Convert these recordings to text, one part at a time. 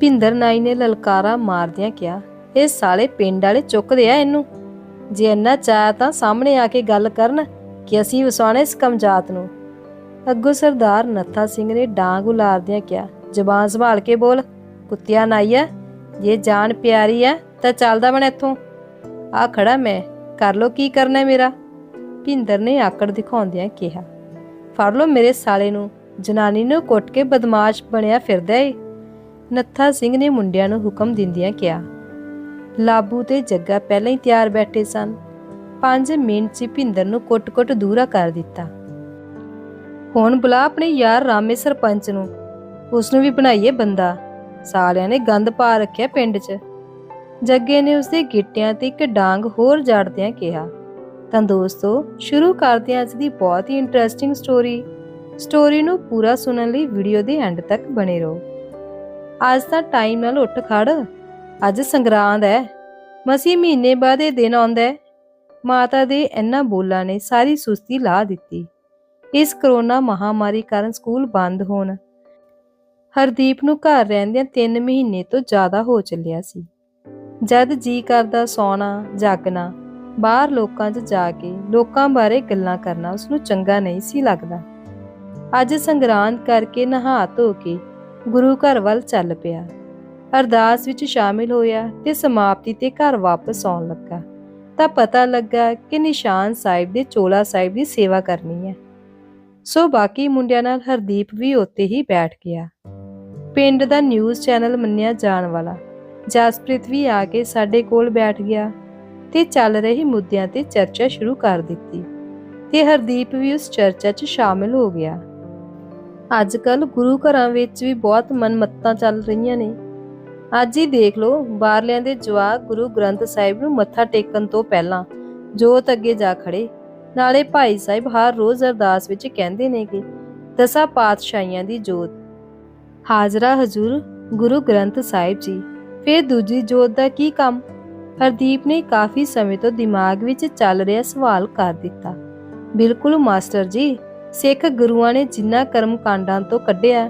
ਭਿੰਦਰ ਨਾਈ ਨੇ ਲਲਕਾਰਾ ਮਾਰਦਿਆਂ ਕਿਹਾ, ਇਹ ਸਾਲੇ ਪਿੰਡ ਵਾਲੇ ਚੁੱਕਦੇ ਆ ਇਹਨੂੰ। ਜੇ ਇੰਨਾ ਚਾਹ ਤਾਂ ਸਾਹਮਣੇ ਆ ਕੇ ਗੱਲ ਕਰਨ ਕਿ ਅਸੀਂ ਵਸਾਉਣੇ ਇਸ ਕਮਜਾਤ ਨੂੰ। ਅੱਗੋਂ ਸਰਦਾਰ ਨੱਥਾ ਸਿੰਘ ਨੇ ਡਾਂਗ ਉਲਾਰਦਿਆਂ ਕਿਹਾ, ਜ਼ਬਾਨ ਸੰਭਾਲ ਕੇ ਬੋਲ, ਕੁੱਤਿਆ ਨਾਈਆ ਜੇ ਜਾਨ ਪਿਆਰੀ ਹੈ ਤਾਂ ਚੱਲਦਾ ਬਣ ਇੱਥੋਂ। ਆ ਖੜਾ ਮੈਂ, ਕਰ ਲੋ ਕੀ ਕਰਨਾ ਮੇਰਾ? ਭਿੰਦਰ ਨੇ ਆਕੜ ਦਿਖਾਉਂਦਿਆਂ ਕਿਹਾ, ਫੜ ਲੋ ਮੇਰੇ ਸਾਲੇ ਨੂੰ, ਜਨਾਨੀ ਨੂੰ ਕੁੱਟ ਕੇ ਬਦਮਾਸ਼ ਬਣਿਆ ਫਿਰਦਾ ਏ। ਨੱਥਾ ਸਿੰਘ ਨੇ ਮੁੰਡਿਆਂ ਨੂੰ ਹੁਕਮ ਦਿੰਦਿਆਂ ਕਿਹਾ, ਲਾਬੂ ਤੇ ਜੱਗਾ ਪਹਿਲਾਂ ਹੀ ਤਿਆਰ ਬੈਠੇ ਸਨ। ਪੰਜ ਮਿੰਟ 'ਚ ਭਿੰਦਰ ਨੂੰ ਕੁੱਟ-ਕੁੱਟ ਦੂਰਾ ਕਰ ਦਿੱਤਾ। ਹੁਣ ਬੁਲਾ ਆਪਣੇ ਯਾਰ ਰਾਮੇ ਸਰਪੰਚ ਨੂੰ। ਉਸ ਨੂੰ ਵੀ ਬਣਾਈਏ ਬੰਦਾ। ਸਾਲਿਆਂ ਨੇ ਗੰਦ ਪਾ ਰੱਖਿਆ ਪਿੰਡ 'ਚ। ਜੱਗੇ ਨੇ ਉਸਦੇ ਗਿੱਟਿਆਂ ਤੇ ਇੱਕ ਡਾਂਗ ਹੋਰ ਜੜਦਿਆਂ ਕਿਹਾ, ਤਾਂ ਦੋਸਤੋ, ਸ਼ੁਰੂ ਕਰਦੇ ਹਾਂ ਅੱਜ ਦੀ ਬਹੁਤ ਹੀ ਇੰਟਰਸਟਿੰਗ ਸਟੋਰੀ ਸਟੋਰੀ ਨੂੰ ਪੂਰਾ ਸੁਣਨ ਲਈ ਵੀਡੀਓ ਦੇ ਐਂਡ ਤੱਕ ਬਣੇ ਰਹੋ। ਅੱਜ ਤਾਂ ਟਾਈਮ ਨਾਲ ਉੱਠ ਖੜ। ਅੱਜ ਸੰਗਰਾਂਦ ਹੈ ਮਸੀ ਮਹੀਨੇ ਬਾਅਦ ਇਹ ਦਿਨ ਆਉਂਦਾ ਹੈ ਮਾਤਾ ਦੇ ਇਹਨਾਂ ਬੋਲਾਂ ਨੇ ਸਾਰੀ ਸੁਸਤੀ ਲਾ ਦਿੱਤੀ। ਇਸ ਕਰੋਨਾ ਮਹਾਮਾਰੀ ਕਾਰਨ ਸਕੂਲ ਬੰਦ ਹੋਣ। ਹਰਦੀਪ ਨੂੰ ਘਰ ਰਹਿੰਦਿਆਂ 3 ਮਹੀਨੇ ਤੋਂ ਜ਼ਿਆਦਾ ਹੋ ਚੱਲਿਆ ਸੀ। ਜਦ ਜੀ ਕਰਦਾ ਸੌਣਾ, ਜਾਗਣਾ, ਬਾਹਰ ਲੋਕਾਂ 'ਚ ਜਾ ਕੇ ਲੋਕਾਂ ਬਾਰੇ ਗੱਲਾਂ ਕਰਨਾ ਉਸ ਨੂੰ ਚੰਗਾ ਨਹੀਂ ਸੀ ਲੱਗਦਾ। ਅੱਜ ਸੰਗਰਾਂਦ ਕਰਕੇ ਨਹਾ ਧੋ ਕੇ ਗੁਰੂ ਘਰ ਵੱਲ ਚੱਲ ਪਿਆ। ਅਰਦਾਸ ਵਿੱਚ ਸ਼ਾਮਿਲ ਹੋਇਆ ਤੇ ਸਮਾਪਤੀ ਤੇ ਘਰ ਵਾਪਸ ਆਉਣ ਲੱਗਾ। ਤਾਂ ਪਤਾ ਲੱਗਾ ਕਿ ਨਿਸ਼ਾਨ ਸਾਹਿਬ ਦੇ ਚੋਲਾ ਸਾਹਿਬ ਦੀ ਸੇਵਾ ਕਰਨੀ ਹੈ। ਸੋ ਬਾਕੀ ਮੁੰਡਿਆਂ ਨਾਲ ਹਰਦੀਪ ਵੀ ਉੱਤੇ ਹੀ ਬੈਠ ਗਿਆ। ਪਿੰਡ ਦਾ ਨਿਊਜ਼ ਚੈਨਲ ਮੰਨਿਆ ਜਾਣ ਵਾਲਾ ਜਸਪ੍ਰੀਤ ਵੀ ਆ ਕੇ ਸਾਡੇ ਕੋਲ ਬੈਠ ਗਿਆ ਤੇ ਚੱਲ ਰਹੇ ਮੁੱਦਿਆਂ ਤੇ ਚਰਚਾ ਸ਼ੁਰੂ ਕਰ ਦਿੱਤੀ ਤੇ ਹਰਦੀਪ ਵੀ ਉਸ ਚਰਚਾ 'ਚ ਸ਼ਾਮਿਲ ਹੋ ਗਿਆ। ਅੱਜ ਕੱਲ ਗੁਰੂ ਘਰਾਂ ਵਿੱਚ ਵੀ ਬਹੁਤ ਮਨਮੱਤਾਂ ਚੱਲ ਰਹੀਆਂ ਨੇ। ਅੱਜ ਹੀ ਦੇਖ ਲਓ, ਬਾਹਰਲਿਆਂ ਦੇ ਜਵਾਕ ਗੁਰੂ ਗ੍ਰੰਥ ਸਾਹਿਬ ਨੂੰ ਮੱਥਾ ਟੇਕਣ ਤੋਂ ਪਹਿਲਾਂ ਜੋਤ ਅੱਗੇ ਜਾ ਖੜੇ ਨਾਲੇ ਭਾਈ ਸਾਹਿਬ ਹਰ ਰੋਜ਼ ਅਰਦਾਸ ਵਿੱਚ ਕਹਿੰਦੇ ਨੇ ਕਿ ਦਸਾਂ ਪਾਤਸ਼ਾਹੀਆਂ ਦੀ ਜੋਤ। ਹਾਜ਼ਰਾ ਹਜ਼ੂਰ ਗੁਰੂ ਗ੍ਰੰਥ ਸਾਹਿਬ ਜੀ। ਫਿਰ ਦੂਜੀ ਜੋਤ ਦਾ ਕੀ ਕੰਮ? ਹਰਦੀਪ ਨੇ ਕਾਫੀ ਸਮੇਂ ਤੋਂ ਦਿਮਾਗ ਵਿੱਚ ਚੱਲ ਰਿਹਾ ਸਵਾਲ ਕਰ ਦਿੱਤਾ। ਬਿਲਕੁਲ ਮਾਸਟਰ ਜੀ ਸਿੱਖ ਗੁਰੂਆਂ ਨੇ ਜਿੰਨਾ ਕਰਮ ਕਾਂਡਾਂ ਤੋਂ ਕੱਢਿਆ,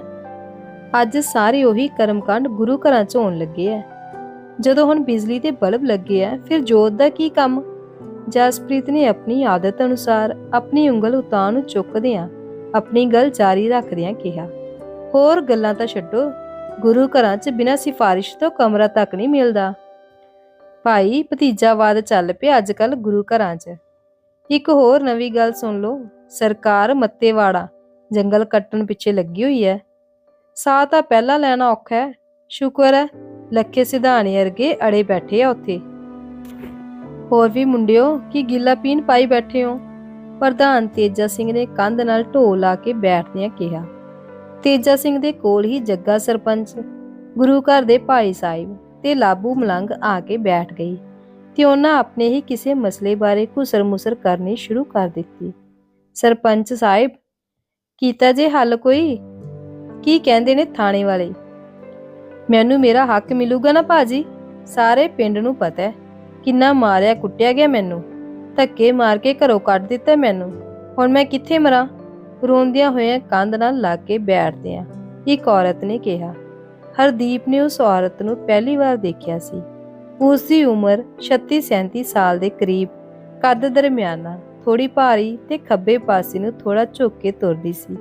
ਅੱਜ ਸਾਰੇ ਉਹੀ ਕਰਮ ਕਾਂਡ ਗੁਰੂ ਘਰਾਂ 'ਚ ਹੋਣ ਲੱਗੇ ਐ। ਜਦੋਂ ਹੁਣ ਬਿਜਲੀ ਦੇ ਬਲਬ ਲੱਗੇ ਐ, ਫਿਰ ਜੋਤ ਦਾ ਕੀ ਕੰਮ? ਜਸਪ੍ਰੀਤ ਨੇ ਆਪਣੀ ਆਦਤ ਅਨੁਸਾਰ ਆਪਣੀ ਉਂਗਲ ਉਤਾਂ ਨੂੰ ਚੁੱਕਦਿਆਂ ਆਪਣੀ ਗੱਲ ਜਾਰੀ ਰੱਖਦਿਆਂ ਕਿਹਾ, ਹੋਰ ਗੱਲਾਂ ਤਾਂ ਛੱਡੋ, ਗੁਰੂ ਘਰਾਂ 'ਚ ਬਿਨਾਂ ਸਿਫਾਰਿਸ਼ ਤੋਂ ਕਮਰਾ ਤੱਕ ਨਹੀਂ ਮਿਲਦਾ। ਭਾਈ ਭਤੀਜਾਵਾਦ ਚੱਲ ਪਿਆ ਅੱਜ ਕੱਲ ਗੁਰੂ ਘਰਾਂ 'ਚ। ਇੱਕ ਹੋਰ ਨਵੀਂ ਗੱਲ ਸੁਣ ਲਓ। ਸਰਕਾਰ ਮੱਤੇਵਾੜਾ ਜੰਗਲ ਕੱਟਣ ਪਿੱਛੇ ਲੱਗੀ ਹੋਈ ਹੈ ਸਾਹ ਤਾਂ ਪਹਿਲਾਂ ਲੈਣਾ ਔਖਾ ਹੈ ਸ਼ੁਕਰ ਹੈ ਲੱਖੇ ਸਿਧਾਣੇ ਵਰਗੇ ਅੜੇ ਬੈਠੇ ਆ ਉੱਥੇ। ਹੋਰ ਵੀ ਮੁੰਡਿਓ, ਕੀ ਗਿੱਲਾ ਪੀਣ ਪਾਈ ਬੈਠੇ ਹੋ? ਪ੍ਰਧਾਨ ਤੇਜਾ ਸਿੰਘ ਨੇ ਕੰਧ ਨਾਲ ਢੋ ਲਾ ਕੇ ਬੈਠਦਿਆਂ ਕਿਹਾ। ਤੇਜਾ ਸਿੰਘ ਦੇ ਕੋਲ ਹੀ ਜੱਗਾ ਸਰਪੰਚ, ਗੁਰੂ ਘਰ ਦੇ ਭਾਈ ਸਾਹਿਬ ਤੇ ਲਾਬੂ ਮਲੰਗ ਆ ਕੇ ਬੈਠ ਗਈ ਤੇ ਉਹਨਾਂ ਆਪਣੇ ਹੀ ਕਿਸੇ ਮਸਲੇ ਬਾਰੇ ਘੁਸਰ-ਮੁਸਰ ਕਰਨੀ ਸ਼ੁਰੂ ਕਰ ਦਿੱਤੀ। ਸਰਪੰਚ ਸਾਹਿਬ, ਕੀਤਾ ਜੇ ਹੱਲ ਕੋਈ? ਕੀ ਕਹਿੰਦੇ ਨੇ ਥਾਣੇ ਵਾਲੇ? ਮੈਨੂੰ ਮੇਰਾ ਹੱਕ ਮਿਲੂਗਾ ਨਾ ਭਾਜੀ? ਸਾਰੇ ਪਿੰਡ ਨੂੰ ਪਤਾ ਹੈ। ਕਿੰਨਾ ਮਾਰਿਆ ਕੁੱਟਿਆ ਗਿਆ ਮੈਨੂੰ। ਧੱਕੇ ਮਾਰ ਕੇ ਘਰੋਂ ਕੱਢ ਦਿੱਤਾ ਮੈਨੂੰ। ਹੁਣ ਮੈਂ ਕਿੱਥੇ ਮਰਾਂ? ਰੋਂਦਿਆਂ ਹੋਇਆਂ ਕੰਧ ਨਾਲ ਲੱਗ ਕੇ ਬੈਠਦੇ ਆ ਇੱਕ ਔਰਤ ਨੇ ਕਿਹਾ। ਹਰਦੀਪ ਨੇ ਉਸ ਔਰਤ ਨੂੰ ਪਹਿਲੀ ਵਾਰ ਦੇਖਿਆ ਸੀ। ਉਸ ਦੀ ਉਮਰ 36-37 ਸਾਲ ਦੇ ਕਰੀਬ। ਕੱਦ ਦਰਮਿਆਨਾ। ਥੋੜੀ ਭਾਰੀ ਤੇ ਖੱਬੇ ਪਾਸੇ ਨੂੰ ਥੋੜਾ ਝੁੱਕ ਕੇ ਤੁਰਦੀ ਸੀ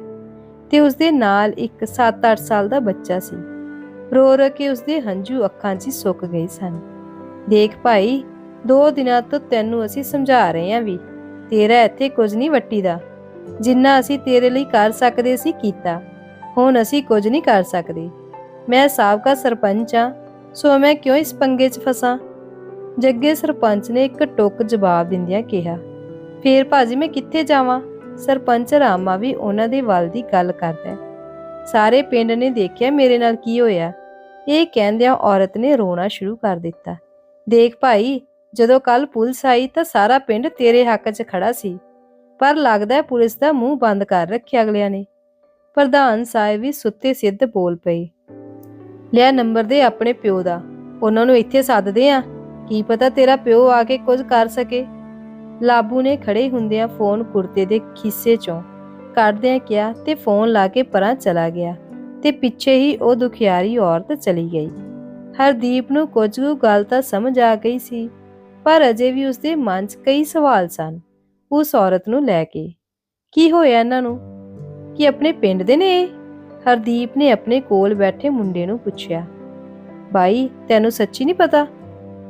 ਤੇ ਉਸ ਦੇ ਨਾਲ ਇੱਕ 7-8 ਸਾਲ ਦਾ ਬੱਚਾ ਸੀ। ਰੋ ਰੋ ਕੇ ਉਸ ਦੇ ਹੰਝੂ ਅੱਖਾਂ 'ਚ ਹੀ ਸੁੱਕ ਗਏ ਸਨ। ਦੇਖ ਭਾਈ, ਦੋ ਦਿਨਾਂ ਤੋਂ ਤੈਨੂੰ ਅਸੀਂ ਸਮਝਾ ਰਹੇ ਹਾਂ ਵੀ ਤੇਰਾ ਇੱਥੇ ਕੁਝ ਨਹੀਂ ਵੱਟੀ ਦਾ ਜਿੰਨਾ ਅਸੀਂ ਤੇਰੇ ਲਈ ਕਰ ਸਕਦੇ ਸੀ ਕੀਤਾ, ਹੁਣ ਅਸੀਂ ਕੁਝ ਨਹੀਂ ਕਰ ਸਕਦੇ। ਮੈਂ ਸਾਬਕਾ ਸਰਪੰਚ ਆ, ਸੋ ਮੈਂ ਕਿਉਂ ਇਸ ਪੰਗੇ 'ਚ ਫਸਾਂ? ਜੱਗੇ ਸਰਪੰਚ ਨੇ ਇੱਕ ਟੁੱਕ ਜਵਾਬ ਦਿੰਦਿਆਂ ਕਿਹਾ। ਫੇਰ ਭਾਜੀ ਮੈਂ ਕਿੱਥੇ ਜਾਵਾਂ? ਸਰਪੰਚ ਰਾਮਾ ਵੀ ਉਹਨਾਂ ਦੇ ਵੱਲ ਦੀ ਗੱਲ ਕਰਦਾ ਸਾਰੇ ਪਿੰਡ ਨੇ ਦੇਖਿਆ ਮੇਰੇ ਨਾਲ ਕੀ ਹੋਇਆ। ਇਹ ਕਹਿੰਦਿਆਂ ਔਰਤ ਨੇ ਰੋਣਾ ਸ਼ੁਰੂ ਕਰ ਦਿੱਤਾ। ਦੇਖ ਭਾਈ, ਜਦੋਂ ਕੱਲ ਪੁਲਿਸ ਆਈ ਤਾਂ ਸਾਰਾ ਪਿੰਡ ਤੇਰੇ ਹੱਕ 'ਚ ਖੜਾ ਸੀ। ਪਰ ਲੱਗਦਾ ਪੁਲਿਸ ਦਾ ਮੂੰਹ ਬੰਦ ਕਰ ਰੱਖਿਆ ਅਗਲਿਆਂ ਨੇ। ਪ੍ਰਧਾਨ ਸਾਹਿਬ ਵੀ ਸੁੱਤੇ ਸਿੱਧ ਬੋਲ ਪਏ। ਲਿਆ ਨੰਬਰ ਦੇ ਆਪਣੇ ਪਿਓ ਦਾ। ਉਹਨਾਂ ਨੂੰ ਇੱਥੇ ਸੱਦਦੇ ਆ ਕੀ ਪਤਾ ਤੇਰਾ ਪਿਓ ਆ ਕੇ ਕੁਝ ਕਰ ਸਕੇ। ਲਾਬੂ ਨੇ ਖੜੇ ਹੁੰਦਿਆਂ ਫੋਨ ਕੁਰਤੇ ਦੇ ਖਿੱਸੇ ਚੋਂ ਕੱਢਦਿਆਂ ਕਿਹਾ ਤੇ ਫੋਨ ਲਾ ਕੇ ਪਰਾਂ ਚਲਾ ਗਿਆ ਤੇ ਪਿੱਛੇ ਹੀ ਉਹ ਦੁਖਿਆਰੀ ਔਰਤ ਚਲੀ ਗਈ। ਹਰਦੀਪ ਨੂੰ ਕੁਝ ਕੁ ਗੱਲ ਤਾਂ ਸਮਝ ਆ ਗਈ ਸੀ, ਪਰ ਅਜੇ ਵੀ ਉਸਦੇ ਮਨ 'ਚ ਕਈ ਸਵਾਲ ਸਨ। ਉਸ ਔਰਤ ਨੂੰ ਲੈ ਕੇ, ਕੀ ਹੋਇਆ ਇਹਨਾਂ ਨੂੰ? ਕੀ ਆਪਣੇ ਪਿੰਡ ਦੇ ਨੇ ਇਹ? ਹਰਦੀਪ ਨੇ ਆਪਣੇ ਕੋਲ ਬੈਠੇ ਮੁੰਡੇ ਨੂੰ ਪੁੱਛਿਆ, ਬਾਈ, ਤੈਨੂੰ ਸੱਚੀ ਨਹੀਂ ਪਤਾ?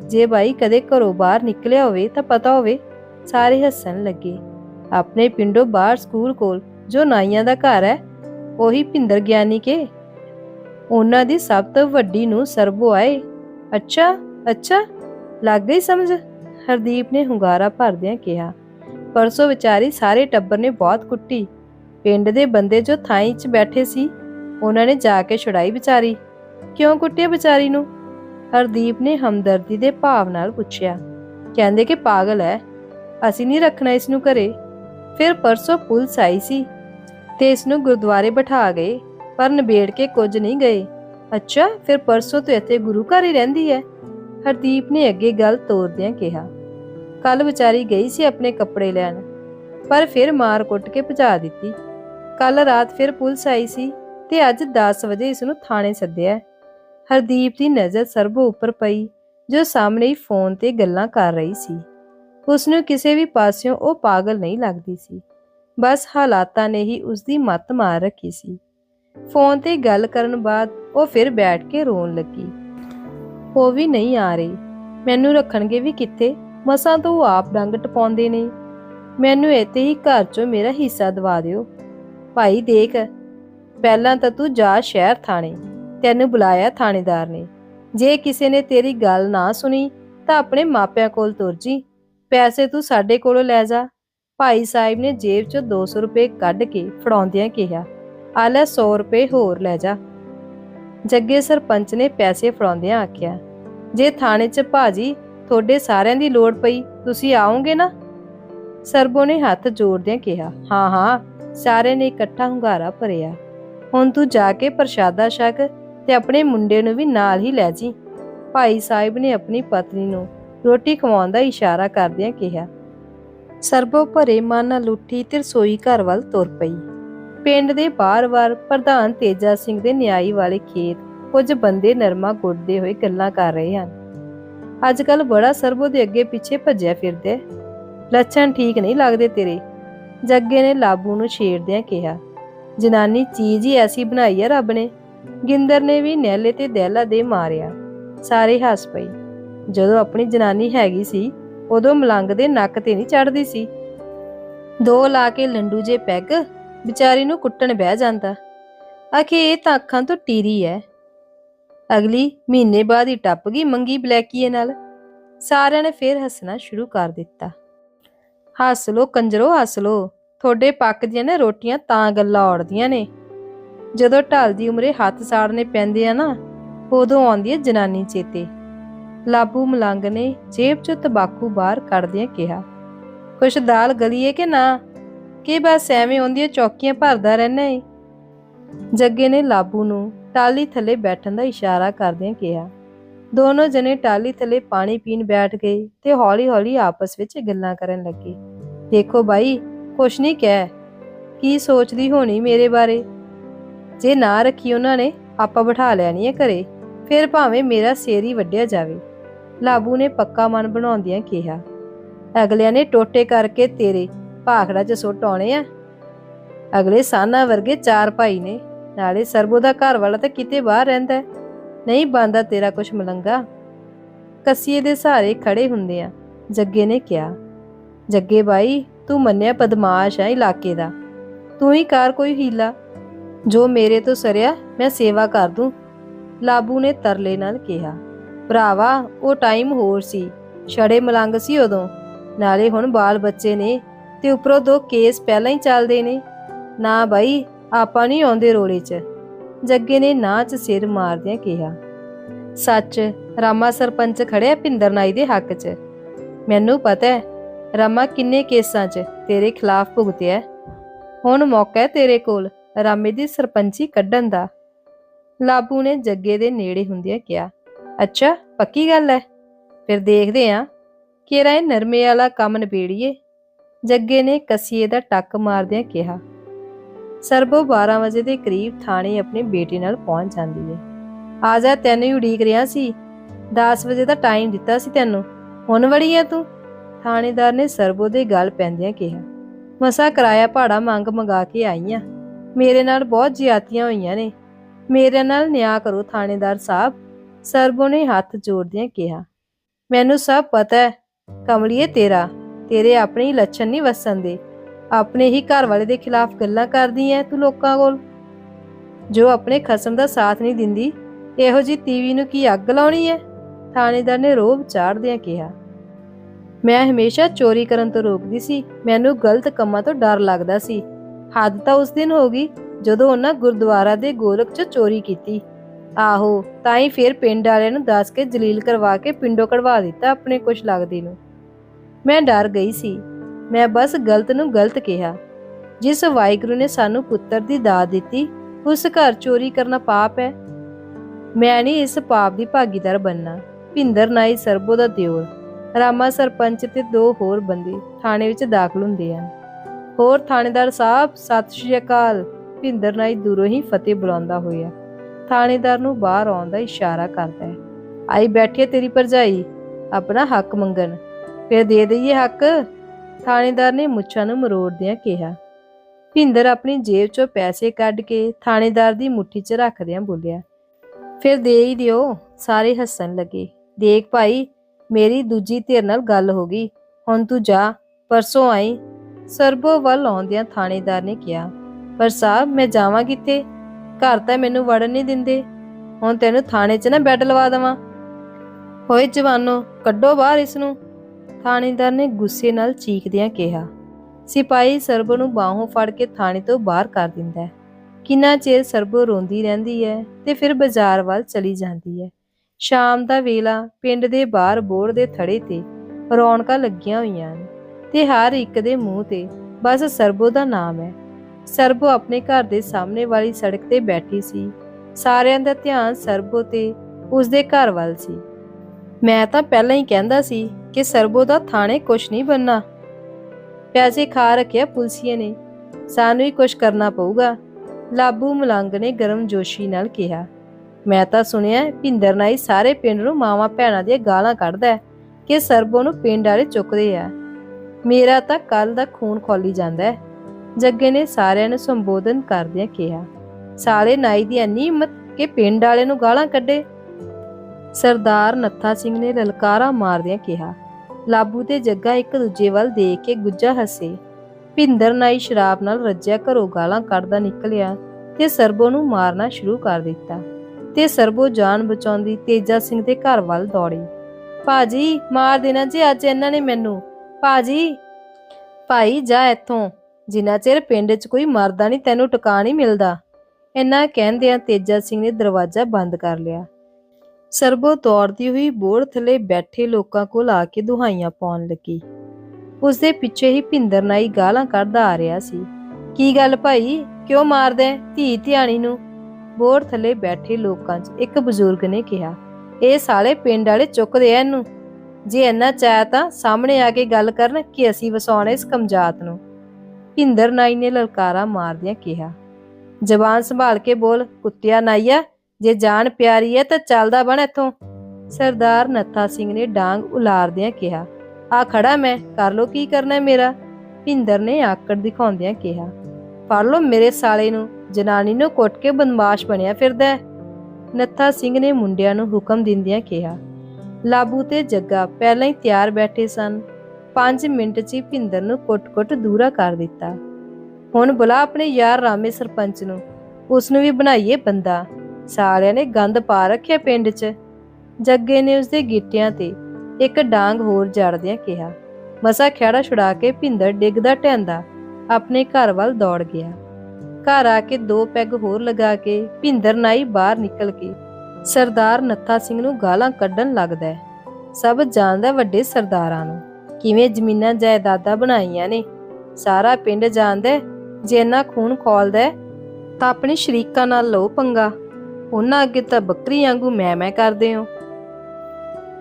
ਜੇ ਬਾਈ ਕਦੇ ਘਰੋਂ ਬਾਹਰ ਨਿਕਲਿਆ ਹੋਵੇ ਤਾਂ ਪਤਾ ਹੋਵੇ ਸਾਰੇ ਹੱਸਣ ਲੱਗੇ। ਆਪਣੇ ਪਿੰਡੋਂ ਬਾਹਰ ਸਕੂਲ ਕੋਲ ਜੋ ਨਾਈਆਂ ਦਾ ਘਰ ਹੈ, ਉਹੀ ਭਿੰਦਰ ਗਿਆਨੀ ਕੇ। ਉਹਨਾਂ ਦੀ ਸਭ ਤੋਂ ਵੱਡੀ ਨੂੰ ਸਰਬੋ ਆਏ। ਅੱਛਾ ਅੱਛਾ, ਲੱਗ ਗਈ ਸਮਝ? ਹਰਦੀਪ ਨੇ ਹੁੰਗਾਰਾ ਭਰਦਿਆਂ ਕਿਹਾ। ਪਰਸੋਂ ਵਿਚਾਰੀ ਸਾਰੇ ਟੱਬਰ ਨੇ ਬਹੁਤ ਕੁੱਟੀ। ਪਿੰਡ ਦੇ ਬੰਦੇ ਜੋ ਥਾਈ 'ਚ ਬੈਠੇ ਸੀ, ਉਹਨਾਂ ਨੇ ਜਾ ਕੇ ਛੁਡਾਈ ਵਿਚਾਰੀ। ਕਿਉਂ ਕੁੱਟਿਆ ਵਿਚਾਰੀ ਨੂੰ? ਹਰਦੀਪ ਨੇ ਹਮਦਰਦੀ ਦੇ ਭਾਵ ਨਾਲ ਪੁੱਛਿਆ। ਕਹਿੰਦੇ ਕਿ ਪਾਗਲ ਹੈ। ਅਸੀਂ ਨਹੀਂ ਰੱਖਣਾ ਇਸ ਨੂੰ ਘਰੇ। ਫਿਰ ਪਰਸੋਂ ਪੁਲਿਸ ਆਈ ਸੀ ਤੇ ਇਸ ਨੂੰ ਗੁਰਦੁਆਰੇ ਬਿਠਾ ਗਏ, ਪਰ ਨਿਬੇੜ ਕੇ ਕੁਝ ਨਹੀਂ ਗਏ। ਅੱਛਾ, ਫਿਰ ਪਰਸੋਂ ਤੋਂ ਇੱਥੇ ਗੁਰੂ ਘਰ ਹੀ ਰਹਿੰਦੀ ਹੈ? ਹਰਦੀਪ ਨੇ ਅੱਗੇ ਗੱਲ ਤੋਰਦਿਆਂ ਕਿਹਾ। ਕੱਲ ਵਿਚਾਰੀ ਗਈ ਸੀ ਆਪਣੇ ਕੱਪੜੇ ਲੈਣ, ਪਰ ਫਿਰ ਮਾਰ ਕੁੱਟ ਕੇ ਭਜਾ ਦਿੱਤੀ। ਕੱਲ ਰਾਤ ਫਿਰ ਪੁਲਿਸ ਆਈ ਸੀ ਤੇ ਅੱਜ 10 ਵਜੇ ਇਸ ਨੂੰ ਥਾਣੇ ਸੱਦਿਆ। ਹਰਦੀਪ ਦੀ ਨਜ਼ਰ ਸਰਬੋ ਉੱਪਰ ਪਈ, ਜੋ ਸਾਹਮਣੇ ਹੀ ਫੋਨ ਤੇ ਗੱਲਾਂ ਕਰ ਰਹੀ ਸੀ। ਉਸ ਨੂੰ ਕਿਸੇ ਵੀ ਪਾਸਿਓਂ ਉਹ ਪਾਗਲ ਨਹੀਂ ਲੱਗਦੀ ਸੀ। ਬਸ ਹਾਲਾਤਾਂ ਨੇ ਹੀ ਉਸ ਦੀ ਮੱਤ ਮਾਰ ਰੱਖੀ ਸੀ। ਫੋਨ ਤੇ ਗੱਲ ਕਰਨ ਬਾਅਦ ਉਹ ਫਿਰ ਬੈਠ ਕੇ ਰੋਣ ਲੱਗੀ। ਉਹ ਵੀ ਨਹੀਂ ਆ ਰਹੀ। ਮੈਨੂੰ ਰੱਖਣਗੇ ਵੀ ਕਿੱਥੇ? ਮਸਾਂ ਤੋਂ ਉਹ ਆਪ ਡੰਗ ਟਪਾਉਂਦੇ ਨੇ। ਮੈਨੂੰ ਇੱਥੇ ਹੀ ਘਰ ਚੋਂ ਮੇਰਾ ਹਿੱਸਾ ਦਵਾ ਦਿਓ। ਭਾਈ ਦੇਖ, ਪਹਿਲਾਂ ਤਾਂ ਤੂੰ ਜਾ ਸ਼ਹਿਰ ਥਾਣੇ। ਤੈਨੂੰ ਬੁਲਾਇਆ ਥਾਣੇਦਾਰ ਨੇ। ਜੇ ਕਿਸੇ ਨੇ ਤੇਰੀ ਗੱਲ ਨਾ ਸੁਣੀ, ਤਾਂ ਆਪਣੇ ਮਾਪਿਆਂ ਕੋਲ ਤੁਰ ਜੀ। ਪੈਸੇ ਤੂੰ ਸਾਡੇ ਕੋਲੋਂ ਲੈ ਜਾ। ਭਾਈ ਸਾਹਿਬ ਨੇ ਜੇਬ 'ਚੋਂ 200 ਰੁਪਏ ਕੱਢ ਕੇ ਫੜਾਉਂਦਿਆਂ ਕਿਹਾ, ਆ ਲੈ 100 ਰੁਪਏ ਹੋਰ ਲੈ ਜਾ। ਜੱਗੇ ਸਰਪੰਚ ਨੇ ਪੈਸੇ ਫੜਾਉਂਦਿਆਂ ਆਖਿਆ, ਜੇ ਥਾਣੇ 'ਚ ਭਾਜੀ ਤੁਹਾਡੇ ਸਾਰਿਆਂ ਦੀ ਲੋੜ ਪਈ, ਤੁਸੀਂ ਆਓਗੇ ਨਾ? ਸਰਬੋ ਨੇ ਹੱਥ ਜੋੜਦਿਆਂ ਕਿਹਾ, ਹਾਂ ਹਾਂ, ਸਾਰਿਆਂ ਨੇ ਇਕੱਠਾ ਹੁੰਗਾਰਾ ਭਰਿਆ। ਹੁਣ ਤੂੰ ਜਾ ਕੇ ਪ੍ਰਸ਼ਾਦਾ ਛਕ ਤੇ ਆਪਣੇ ਮੁੰਡੇ ਨੂੰ ਵੀ ਨਾਲ ਹੀ ਲੈ ਜੀ। ਭਾਈ ਸਾਹਿਬ ਨੇ ਆਪਣੀ ਪਤਨੀ ਨੂੰ ਰੋਟੀ ਖਵਾਉਣ ਦਾ ਇਸ਼ਾਰਾ ਕਰਦਿਆਂ ਕਿਹਾ, ਸਰਬੋ ਭਰੇ ਮਨ ਨਾਲ ਉੱਠੀ ਤੇ ਰਸੋਈ ਘਰ ਵੱਲ ਤੁਰ ਪਈ। ਪਿੰਡ ਦੇ ਬਾਰ-ਬਾਰ ਪ੍ਰਧਾਨ ਤੇਜਾ ਸਿੰਘ ਦੇ ਨਿਆਈ ਵਾਲੇ ਖੇਤ ਕੁਝ ਬੰਦੇ ਨਰਮਾ ਗੁੱਡਦੇ ਹੋਏ ਗੱਲਾਂ ਕਰ ਰਹੇ ਹਨ। ਅੱਜ ਕੱਲ ਬੜਾ ਸਰਬੋ ਦੇ ਅੱਗੇ ਪਿੱਛੇ ਭੱਜਿਆ ਫਿਰਦੇ ਲੱਛਣ ਠੀਕ ਨਹੀਂ ਲੱਗਦੇ ਤੇਰੇ? ਜੱਗੇ ਨੇ ਲਾਬੂ ਨੂੰ ਛੇੜਦਿਆਂ ਕਿਹਾ, ਜਨਾਨੀ, ਚੀਜ਼ ਹੀ ਐਸੀ ਬਣਾਈ ਹੈ ਰੱਬ ਨੇ। ਗਿੰਦਰ ਨੇ ਵੀ ਨਹਿਲੇ ਤੇ ਦਹਿਲਾ ਦੇ ਮਾਰਿਆ। ਸਾਰੇ ਹੱਸ ਪਏ। ਜਦੋਂ ਆਪਣੀ ਜਨਾਨੀ ਹੈਗੀ ਸੀ, ਉਦੋਂ ਮਲੰਗ ਦੇ ਨੱਕ ਤੇ ਨਹੀਂ ਚੜਦੀ ਸੀ। ਦੋ ਲਾ ਕੇ ਲੰਡੂ ਜੇ ਪੈਗ, ਵਿਚਾਰੀ ਨੂੰ ਕੁੱਟਣ ਬਹਿ ਜਾਂਦਾ। ਆਖੇ, ਇਹ ਤਾਂ ਅੱਖਾਂ ਤੋਂ ਟੀਰੀ ਐ। ਅਗਲੀ ਮਹੀਨੇ ਬਾਅਦ ਹੀ ਟੱਪ ਗਈ ਮੰਗੀ ਬਲੈਕੀਏ ਨਾਲ। ਸਾਰਿਆਂ ਨੇ ਫੇਰ ਹੱਸਣਾ ਸ਼ੁਰੂ ਕਰ ਦਿੱਤਾ। ਹੱਸ ਲੋ, ਕੰਜਰੋ, ਹੱਸ ਲੋ। ਤੁਹਾਡੇ ਪੱਕਦੀਆਂ ਨੇ ਰੋਟੀਆਂ ਤਾਂ ਗੱਲਾਂ ਔੜਦੀਆਂ ਨੇ। ਜਦੋਂ ਢਲਦੀ ਉਮਰੇ ਹੱਥ ਸਾੜਨੇ ਪੈਂਦੇ ਆ ਨਾ, ਉਦੋਂ ਆਉਂਦੀ ਹੈ ਜਨਾਨੀ ਚੇਤੇ। ਲਾਬੂ ਮਲੰਗ ਨੇ ਜੇਬ 'ਚੋਂ ਤਬਾਕੂ ਬਾਹਰ ਕੱਢਦਿਆਂ ਕਿਹਾ, ਕੁਛ ਦਾਲ ਗਲੀਏ ਕਿ ਨਾ? ਕਿ ਬਸ ਐਵੇਂ ਆਉਂਦੀਆਂ ਚੌਕੀਆਂ ਭਰਦਾ ਰਹਿਣਾ ਏ? ਜੱਗੇ ਨੇ ਲਾਬੂ ਨੂੰ ਟਾਲੀ ਥੱਲੇ ਬੈਠਣ ਦਾ ਇਸ਼ਾਰਾ ਕਰਦਿਆਂ ਕਿਹਾ। ਦੋਨੋਂ ਜਣੇ ਟਾਲੀ ਥੱਲੇ ਪਾਣੀ ਪੀਣ ਬੈਠ ਗਏ ਤੇ ਹੌਲੀ-ਹੌਲੀ ਆਪਸ ਵਿੱਚ ਗੱਲਾਂ ਕਰਨ ਲੱਗੇ। ਦੇਖੋ ਬਾਈ, ਕੁਛ ਨਹੀਂ ਕਹਿ। ਕੀ ਸੋਚਦੀ ਹੋਣੀ ਮੇਰੇ ਬਾਰੇ? ਜੇ ਨਾ ਰੱਖੀ ਉਹਨਾਂ ਨੇ, ਆਪਾਂ ਬਿਠਾ ਲੈਣੀ ਹੈ ਘਰੇ। ਫਿਰ ਭਾਵੇਂ ਮੇਰਾ ਸਿਰ ਹੀ ਵੱਢਿਆ ਜਾਵੇ। ਲਾਬੂ ਨੇ ਪੱਕਾ ਮਨ ਬਣਾਉਂਦਿਆਂ ਕਿਹਾ, ਅਗਲਿਆਂ ਨੇ ਟੋਟੇ ਕਰਕੇ ਤੇਰੇ ਭਾਖੜਾ 'ਚ ਸੁੱਟ ਆਉਣੇ ਆ। ਅਗਲੇ ਸਾਨਾ ਵਰਗੇ ਚਾਰ ਭਾਈ ਨੇ, ਨਾਲੇ ਸਰਬੋ ਦਾ ਘਰ ਵਾਲਾ ਤਾਂ ਕਿਤੇ ਬਾਹਰ ਰਹਿੰਦਾ ਨਹੀਂ ਬੰਦਾ ਤੇਰਾ ਕੁਛ ਮਲੰਗਾ। ਕਸੀਏ ਦੇ ਸਹਾਰੇ ਖੜੇ ਹੁੰਦੇ ਆ। ਜੱਗੇ ਨੇ ਕਿਹਾ, ਜੱਗੇ ਬਾਈ, ਤੂੰ ਮੰਨਿਆ ਬਦਮਾਸ਼ ਆ ਇਲਾਕੇ ਦਾ। ਤੂੰ ਹੀ ਕਰ ਕੋਈ ਹੀਲਾ। ਜੋ ਮੇਰੇ ਤੋਂ ਸਰਿਆ, ਮੈਂ ਸੇਵਾ ਕਰ ਦੂੰ। ਲਾਬੂ ਨੇ ਤਰਲੇ ਨਾਲ ਕਿਹਾ ਭਰਾਵਾ, ਉਹ ਟਾਈਮ ਹੋਰ ਸੀ। ਛੜੇ ਮਲੰਗ ਸੀ ਉਦੋਂ। ਨਾਲੇ ਹੁਣ ਬਾਲ ਬੱਚੇ ਨੇ ਤੇ ਉੱਪਰੋਂ ਦੋ ਕੇਸ ਪਹਿਲਾਂ ਹੀ ਚੱਲਦੇ ਨੇ। ਨਾ ਬਾਈ, ਆਪਾਂ ਨਹੀਂ ਆਉਂਦੇ ਰੋਲੇ 'ਚ। ਜੱਗੇ ਨੇ ਨਾ 'ਚ ਸਿਰ ਮਾਰਦਿਆਂ ਕਿਹਾ। ਸੱਚ, ਰਾਮਾ ਸਰਪੰਚ ਖੜਿਆ ਭਿੰਦਰ ਨਾਈ ਦੇ ਹੱਕ 'ਚ। ਮੈਨੂੰ ਪਤਾ ਹੈ, ਰਾਮਾ ਕਿੰਨੇ ਕੇਸਾਂ 'ਚ ਤੇਰੇ ਖਿਲਾਫ ਭੁਗਤਿਆ ਹੁਣ ਮੌਕਾ ਹੈ ਤੇਰੇ ਕੋਲ, ਰਾਮੇ ਦੀ ਸਰਪੰਚੀ ਕੱਢਣ ਦਾ। ਲਾਬੂ ਨੇ ਜੱਗੇ ਦੇ ਨੇੜੇ ਹੁੰਦਿਆਂ ਕਿਹਾ। ਅੱਛਾ, ਪੱਕੀ ਗੱਲ ਹੈ ਫਿਰ ਦੇਖਦੇ ਆਂ ਕਿਹੜਾ ਇਹ ਨਰਮੇ ਵਾਲਾ ਕੰਮ ਨਿਬੇੜੀਏ। ਜੱਗੇ ਨੇ ਕਸੀਏ ਦਾ ਟੱਕ ਮਾਰਦਿਆਂ ਕਿਹਾ। ਸਰਬੋ 12 ਵਜੇ ਦੇ ਕਰੀਬ ਥਾਣੇ ਆਪਣੇ ਬੇਟੇ ਨਾਲ ਪਹੁੰਚ ਜਾਂਦੀ ਹੈ ਆ ਜਾ, ਤੈਨੂੰ ਹੀ ਉਡੀਕ ਰਿਹਾ ਸੀ। 10 ਵਜੇ ਦਾ ਟਾਈਮ ਦਿੱਤਾ ਸੀ ਤੈਨੂੰ। ਹੁਣ ਵੜੀ ਆ ਤੂੰ? ਥਾਣੇਦਾਰ ਨੇ ਸਰਬੋ ਦੇ ਗੱਲ ਪੈਂਦਿਆਂ ਕਿਹਾ। ਮਸਾ ਕਿਰਾਇਆ ਭਾੜਾ ਮੰਗ ਮੰਗਾ ਕੇ ਆਈ ਆ ਮੇਰੇ ਨਾਲ ਬਹੁਤ ਜ਼ਿਆਤੀਆਂ ਹੋਈਆਂ ਨੇ। ਮੇਰੇ ਨਾਲ ਨਿਆਂ ਕਰੋ ਥਾਣੇਦਾਰ ਸਾਹਿਬ। ਸਰਬੋ ਨੇ ਹੱਥ ਜੋੜਦਿਆਂ ਕਿਹਾ, ਮੈਨੂੰ ਸਭ ਪਤਾ ਹੈ, ਕਮਲੀਏ ਤੇਰਾ, ਤੇਰੇ ਆਪਣੇ ਹੀ ਲੱਛਣ ਨਹੀਂ ਵਸਣ ਦੇ। ਆਪਣੇ ਹੀ ਘਰ ਵਾਲੇ ਦੇ ਖਿਲਾਫ ਗੱਲਾਂ ਕਰਦੀ ਐ ਤੂੰ ਲੋਕਾਂ ਕੋਲ। ਜੋ ਆਪਣੇ ਖਸਮ ਦਾ ਸਾਥ ਨਹੀਂ ਦਿੰਦੀ, ਇਹੋ ਜੀ ਤੀਵੀ ਨੂੰ ਕੀ ਅੱਗ ਲਾਉਣੀ ਐ? ਥਾਣੇਦਾਰ ਨੇ ਰੋਬ ਚਾੜਦਿਆਂ ਕਿਹਾ, ਮੈਂ ਹਮੇਸ਼ਾ ਚੋਰੀ ਕਰਨ ਤੋਂ ਰੋਕਦੀ ਸੀ। ਮੈਨੂੰ ਗਲਤ ਕੰਮਾਂ ਤੋਂ ਡਰ ਲੱਗਦਾ ਸੀ। ਹੱਦ ਤਾਂ ਉਸ ਦਿਨ ਹੋ ਗਈ ਜਦੋਂ ਉਹਨਾਂ ਗੁਰਦੁਆਰਾ ਦੇ ਗੋਲਕ 'ਚ ਚੋਰੀ ਕੀਤੀ। ਆਹੋ, ਤਾਂ ਹੀ ਫਿਰ ਪਿੰਡ ਵਾਲਿਆਂ ਨੂੰ ਦੱਸ ਕੇ ਜਲੀਲ ਕਰਵਾ ਕੇ ਪਿੰਡੋਂ ਕਢਵਾ ਦਿੱਤਾ ਆਪਣੇ ਕੁਛ ਲੱਗਦੀ ਨੂੰ। ਮੈਂ ਡਰ ਗਈ ਸੀ। ਮੈਂ ਬਸ ਗਲਤ ਨੂੰ ਗਲਤ ਕਿਹਾ। ਜਿਸ ਵਾਹਿਗੁਰੂ ਨੇ ਸਾਨੂੰ ਪੁੱਤਰ ਦੀ ਦਾਤ ਦਿੱਤੀ, ਉਸ ਘਰ ਚੋਰੀ ਕਰਨਾ ਪਾਪ ਹੈ। ਮੈਂ ਨਹੀਂ ਇਸ ਪਾਪ ਦੀ ਭਾਗੀਦਾਰ ਬੰਨਾ ਭਿੰਦਰ ਨਾਈ ਸਰਬੋ ਦਾ ਦਿਓਰ। ਰਾਮਾ ਸਰਪੰਚ ਤੇ ਦੋ ਹੋਰ ਬੰਦੇ ਥਾਣੇ ਵਿੱਚ ਦਾਖਲ ਹੁੰਦੇ ਹਨ। ਹੋਰ ਥਾਣੇਦਾਰ ਸਾਹਿਬ, ਸਤਿ ਸ਼੍ਰੀ ਅਕਾਲ। ਭਿੰਦਰ ਨਾਈ ਦੂਰੋਂ ਹੀ ਫਤਿਹ ਬੁਲਾਉਂਦਾ ਹੋਇਆ। ਥਾਣੇਦਾਰ ਨੂੰ ਬਾਹਰ ਆਉਣ ਦਾ ਇਸ਼ਾਰਾ ਕਰਦਾ ਹੈ। ਆਈ ਬੈਠੀ ਹੈ ਤੇਰੀ ਭਰਜਾਈ, ਆਪਣਾ ਹੱਕ ਮੰਗਣ। ਫਿਰ ਦੇ ਦਈਏ ਹੱਕ। ਥਾਣੇਦਾਰ ਨੇ ਮੁੱਛਾਂ ਨੂੰ ਮਰੋੜਦਿਆਂ ਕਿਹਾ। ਭਿੰਦਰ ਆਪਣੀ ਜੇਬ 'ਚੋਂ ਪੈਸੇ ਕੱਢ ਕੇ ਥਾਣੇਦਾਰ ਦੀ ਮੁੱਠੀ 'ਚ ਰੱਖਦਿਆਂ ਬੋਲਿਆ, ਫਿਰ ਦੇ ਹੀ ਦਿਓ। ਸਾਰੇ ਹੱਸਣ ਲੱਗੇ। ਦੇਖ ਭਾਈ, ਮੇਰੀ ਦੂਜੀ ਧਿਰ ਨਾਲ ਗੱਲ ਹੋ ਗਈ। ਹੁਣ ਤੂੰ ਜਾ, ਪਰਸੋਂ ਆਈ। ਸਰਬੋ ਵੱਲ ਆਉਂਦਿਆਂ ਥਾਣੇਦਾਰ ਨੇ ਕਿਹਾ, ਪਰ ਸਾਹਿਬ, ਮੈਂ ਜਾਵਾਂ ਕਿੱਥੇ? ਘਰ ਤਾਂ ਮੈਨੂੰ ਵੜਨ ਨਹੀਂ ਦਿੰਦੇ। ਹੁਣ ਤੈਨੂੰ ਥਾਣੇ 'ਚ ਨਾ ਬੈੱਡ ਲਵਾ ਦੇਵਾਂ। ਹੋਏ ਜਵਾਨੋ, ਕੱਢੋ ਬਾਹਰ ਇਸ ਨੂੰ ਥਾਣੇਦਾਰ ਨੇ ਗੁੱਸੇ ਨਾਲ ਚੀਕਦਿਆਂ ਕਿਹਾ, ਸਿਪਾਹੀ ਸਰਬੋ ਨੂੰ ਬਾਹੋਂ ਫੜ ਕੇ ਥਾਣੇ ਤੋਂ ਬਾਹਰ ਕਰ ਦਿੰਦਾ ਹੈ। ਕਿੰਨਾ ਚਿਰ ਸਰਬੋ ਰੋਂਦੀ ਰਹਿੰਦੀ ਹੈ ਤੇ ਫਿਰ ਬਾਜ਼ਾਰ ਵੱਲ ਚਲੀ ਜਾਂਦੀ ਹੈ। ਸ਼ਾਮ ਦਾ ਵੇਲਾ ਪਿੰਡ ਦੇ ਬਾਹਰ ਬੋਰ ਦੇ ਥੜੇ ਤੇ ਰੌਣਕਾਂ ਲੱਗੀਆਂ ਹੋਈਆਂ ਨੇ ਤੇ ਹਰ ਇੱਕ ਦੇ ਮੂੰਹ ਤੇ ਬਸ ਸਰਬੋ ਦਾ ਨਾਮ ਹੈ। ਸਰਬੋ ਆਪਣੇ ਘਰ ਦੇ ਸਾਹਮਣੇ ਵਾਲੀ ਸੜਕ ਤੇ ਬੈਠੀ ਸੀ। ਸਾਰਿਆਂ ਦਾ ਧਿਆਨ ਸਰਬੋ ਤੇ ਉਸਦੇ ਘਰ ਵੱਲ ਸੀ। ਮੈਂ ਤਾਂ ਪਹਿਲਾਂ ਹੀ ਕਹਿੰਦਾ ਸੀ ਕਿ ਸਰਬੋ ਦਾ ਥਾਣੇ ਕੁਛ ਨਹੀਂ ਬੰਨਾ ਪੈਸੇ ਖਾ ਰੱਖਿਆ ਪੁਲਸੀਏ ਨੇ। ਸਾਨੂੰ ਹੀ ਕੁਛ ਕਰਨਾ ਪਊਗਾ। ਲਾਬੂ ਮਲੰਗ ਨੇ ਗਰਮ ਜੋਸ਼ੀ ਨਾਲ ਕਿਹਾ। ਮੈਂ ਤਾਂ ਸੁਣਿਆ ਭਿੰਦਰ ਨਾਈ ਸਾਰੇ ਪਿੰਡ ਨੂੰ ਮਾਵਾ ਭੈਣਾਂ ਦੀਆਂ ਗਾਲਾਂ ਕੱਢਦਾ ਕਿ ਸਰਬੋ ਨੂੰ ਪਿੰਡ ਵਾਲੇ ਚੁੱਕਦੇ ਆ। ਮੇਰਾ ਤਾਂ ਕੱਲ ਦਾ ਖੂਨ ਖੋਲੀ ਜਾਂਦਾ ਹੈ। ਜੱਗੇ ਨੇ ਸਾਰਿਆਂ ਨੂੰ ਸੰਬੋਧਨ ਕਰਦਿਆਂ ਕਿਹਾ, ਸਾਲੇ ਨਾਈ ਦੀ ਇੰਨੀ ਹਿੰਮਤ ਕਿ ਪਿੰਡ ਵਾਲੇ ਨੂੰ ਗਾਲਾਂ ਕੱਢੇ। ਸਰਦਾਰ ਨੱਥਾ ਸਿੰਘ ਨੇ ਲਲਕਾਰਾ ਮਾਰਦਿਆਂ ਕਿਹਾ, ਲਾਬੂ ਤੇ ਜੱਗਾ ਇੱਕ ਦੂਜੇ ਵੱਲ ਦੇਖ ਕੇ ਗੁੱਜਾ ਹੱਸੇ। ਭਿੰਦਰ ਨਾਈ ਸ਼ਰਾਬ ਨਾਲ ਰੱਜਿਆ ਘਰੋਂ ਗਾਲਾਂ ਕੱਢਦਾ ਨਿਕਲਿਆ ਤੇ ਸਰਬੋ ਨੂੰ ਮਾਰਨਾ ਸ਼ੁਰੂ ਕਰ ਦਿੱਤਾ ਤੇ ਸਰਬੋ ਜਾਨ ਬਚਾਉਂਦੀ ਤੇਜਾ ਸਿੰਘ ਦੇ ਘਰ ਵੱਲ ਦੌੜੀ। ਭਾਜੀ, ਮਾਰ ਦੇਣਾ ਜੀ ਅੱਜ ਇਹਨਾਂ ਨੇ ਮੈਨੂੰ। ਭਾਜੀ, ਭਾਈ ਜਾ ਇੱਥੋਂ। ਜਿੰਨਾ ਚਿਰ ਪਿੰਡ 'ਚ ਕੋਈ ਮਰਦਾ ਨਹੀਂ ਤੈਨੂੰ ਟਿਕਾ ਨਹੀਂ ਮਿਲਦਾ। ਇੰਨਾ ਕਹਿੰਦਿਆਂ ਤੇਜਾ ਸਿੰਘ ਨੇ ਦਰਵਾਜ਼ਾ ਬੰਦ ਕਰ ਲਿਆ। ਸਰਬੋ ਦੌੜਦੀ ਹੋਈ ਬੋਰ ਥੱਲੇ ਬੈਠੇ ਲੋਕਾਂ ਕੋਲ ਆ ਕੇ ਦੁਹਾਈਆਂ ਪਾਉਣ ਲੱਗੀ। ਉਸਦੇ ਪਿੱਛੇ ਹੀ ਭਿੰਦਰ ਨਾਈ ਗਾਲਾਂ ਕੱਢਦਾ ਆ ਰਿਹਾ ਸੀ। ਕੀ ਗੱਲ ਭਾਈ? ਕਿਉਂ ਮਾਰਦਾ ਧੀ ਧਿਆਣੀ ਨੂੰ? ਬੋਰ ਥੱਲੇ ਬੈਠੇ ਲੋਕਾਂ 'ਚ ਇੱਕ ਬਜ਼ੁਰਗ ਨੇ ਕਿਹਾ, ਇਹ ਸਾਲੇ ਪਿੰਡ ਵਾਲੇ ਚੁੱਕਦੇ ਆ ਇਹਨੂੰ। ਜੇ ਇੰਨਾ ਚਾਹ ਤਾਂ ਸਾਹਮਣੇ ਆ ਕੇ ਗੱਲ ਕਰਨ ਕਿ ਅਸੀਂ ਵਸਾਉਣੇ ਇਸ ਕਮਜਾਤ ਨੂੰ। ਭਿੰਦਰ ਨਾਈ ਨੇ ਲਲਕਾਰਾ ਮਾਰਦਿਆਂ ਕਿਹਾ, ਜ਼ਬਾਨ ਸੰਭਾਲ ਕੇ ਬੋਲ, ਕੁੱਤਿਆ ਨਾਈਆ ਜੇ ਜਾਨ ਪਿਆਰੀ ਹੈ ਤਾਂ ਚੱਲਦਾ ਬਣ ਇੱਥੋਂ। ਸਰਦਾਰ ਨੱਥਾ ਸਿੰਘ ਨੇ ਡਾਂਗ ਉਲਾਰਦਿਆਂ ਕਿਹਾ, ਆ ਖੜਾ ਮੈਂ, ਕਰ ਲੋ ਕੀ ਕਰਨਾ ਹੈ ਮੇਰਾ? ਭਿੰਦਰ ਨੇ ਆਕੜ ਦਿਖਾਉਂਦਿਆਂ ਕਿਹਾ, ਫੜ ਲੋ ਮੇਰੇ ਸਾਲੇ ਨੂੰ, ਜਨਾਨੀ ਨੂੰ ਕੁੱਟ ਕੇ ਬਦਮਾਸ਼ ਬਣਿਆ ਫਿਰਦਾ ਨੱਥਾ ਸਿੰਘ ਨੇ ਮੁੰਡਿਆਂ ਨੂੰ ਹੁਕਮ ਦਿੰਦਿਆਂ ਕਿਹਾ, ਲਾਬੂ ਤੇ ਜੱਗਾ ਪਹਿਲਾਂ ਹੀ ਤਿਆਰ ਬੈਠੇ ਸਨ। 5 ਮਿੰਟ 'ਚ ਹੀ ਭਿੰਦਰ ਨੂੰ ਕੁੱਟ-ਕੁੱਟ ਦੂਰਾ ਕਰ ਦਿੱਤਾ। ਹੁਣ ਬੁਲਾ ਆਪਣੇ ਯਾਰ ਰਾਮੇ ਸਰਪੰਚ ਨੂੰ। ਉਸ ਨੂੰ ਵੀ ਬਣਾਈਏ ਬੰਦਾ। ਸਾਰਿਆਂ ਨੇ ਗੰਦ ਪਾ ਰੱਖਿਆ ਪਿੰਡ 'ਚ। ਜੱਗੇ ਨੇ ਉਸਦੇ ਗਿੱਟਿਆਂ ਤੇ ਇੱਕ ਡਾਂਗ ਹੋਰ ਜੜਦਿਆਂ ਕਿਹਾ। ਮਸਾ ਖੇੜਾ ਛੁਡਾ ਕੇ ਭਿੰਦਰ ਡਿੱਗਦਾ ਢੈਂਦਾ ਆਪਣੇ ਘਰ ਵੱਲ ਦੌੜ ਗਿਆ। ਘਰ ਆ ਕੇ ਦੋ ਪੈਗ ਹੋਰ ਲਗਾ ਕੇ ਭਿੰਦਰ ਨਾਈ ਬਾਹਰ ਨਿਕਲ ਕੇ ਸਰਦਾਰ ਨੱਥਾ ਸਿੰਘ ਨੂੰ ਗਾਲਾਂ ਕੱਢਣ ਲੱਗਦਾ ਸਭ ਜਾਣਦਾ ਵੱਡੇ ਸਰਦਾਰਾਂ ਨੂੰ। ਕਿਵੇਂ ਜ਼ਮੀਨਾਂ ਜਾਇਦਾਦਾਂ ਬਣਾਈਆਂ ਨੇ। ਸਾਰਾ ਪਿੰਡ ਜਾਣਦਾ ਜੇ ਇੰਨਾ ਖੂਨ ਖੋਲਦਾ ਹੈ, ਤਾਂ ਆਪਣੇ ਸ਼ਰੀਕਾਂ ਨਾਲ ਲਓ ਪੰਗਾ। ਉਹਨਾਂ ਅੱਗੇ ਤਾਂ ਬੱਕਰੀ ਵਾਂਗੂ ਮੈਂ ਮੈਂ ਕਰਦੇ ਹੋ।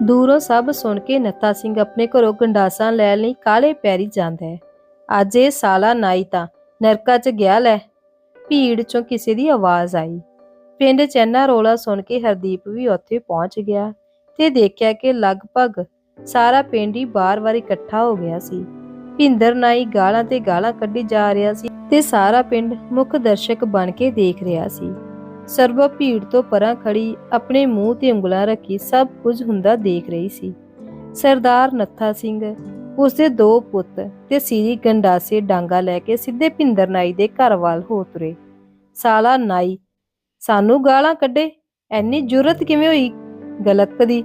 ਦੂਰੋਂ ਸਭ ਸੁਣ ਕੇ ਨੱਥਾ ਸਿੰਘ ਆਪਣੇ ਘਰੋਂ ਗੰਡਾਸਾਂ ਲੈ ਲਈ ਕਾਲੇ ਪੈਰੀ ਜਾਂਦਾ ਹੈ। ਅੱਜ ਇਹ ਸਾਲਾ ਨਾਈ ਤਾਂ ਨਰਕਾ 'ਚ ਗਿਆ ਲੈ। ਭੀੜ ਚੋਂ ਕਿਸੇ ਦੀ ਆਵਾਜ਼ ਆਈ। ਪਿੰਡ ਚ ਇੰਨਾ ਰੋਲਾ ਸੁਣ ਕੇ ਹਰਦੀਪ ਵੀ ਉੱਥੇ ਪਹੁੰਚ ਗਿਆ ਤੇ ਦੇਖਿਆ ਕਿ ਲਗਭਗ ਸਾਰਾ ਪਿੰਡ ਹੀ ਬਾਰ-ਬਾਰ ਇਕੱਠਾ ਹੋ ਗਿਆ ਸੀ। ਭਿੰਦਰ ਨਾਈ ਗਾਲਾਂ ਤੇ ਗਾਲਾਂ ਕੱਢੀ ਜਾ ਰਿਹਾ ਸੀ ਤੇ ਸਾਰਾ ਪਿੰਡ ਮੁੱਖ ਦਰਸ਼ਕ ਬਣ ਕੇ ਦੇਖ ਰਿਹਾ ਸੀ। ਸਰਬਾ ਭੀੜ ਤੋਂ ਪਰਾਂ ਖੜੀ ਆਪਣੇ ਮੂੰਹ ਤੇ ਉਂਗਲਾਂ ਰੱਖੀ ਸਭ ਕੁਝ ਹੁੰਦਾ ਦੇਖ ਰਹੀ ਸੀ। ਸਰਦਾਰ ਨੱਥਾ ਸਿੰਘ, ਉਸਦੇ ਦੋ ਪੁੱਤ ਤੇ ਸੀਰੀ ਗੰਡਾਸੇ ਡਾਂਗਾ ਲੈ ਕੇ ਸਿੱਧੇ ਭਿੰਦਰ ਨਾਈ ਦੇ ਘਰ ਵੱਲ ਹੋ ਤੁਰੇ। ਸਾਲਾ ਨਾਈ, ਸਾਨੂੰ ਗਾਲਾਂ ਕੱਢੇ? ਐਨੀ ਜੁਰਤ ਕਿਵੇਂ ਹੋਈ? ਗਲਤ ਦੀ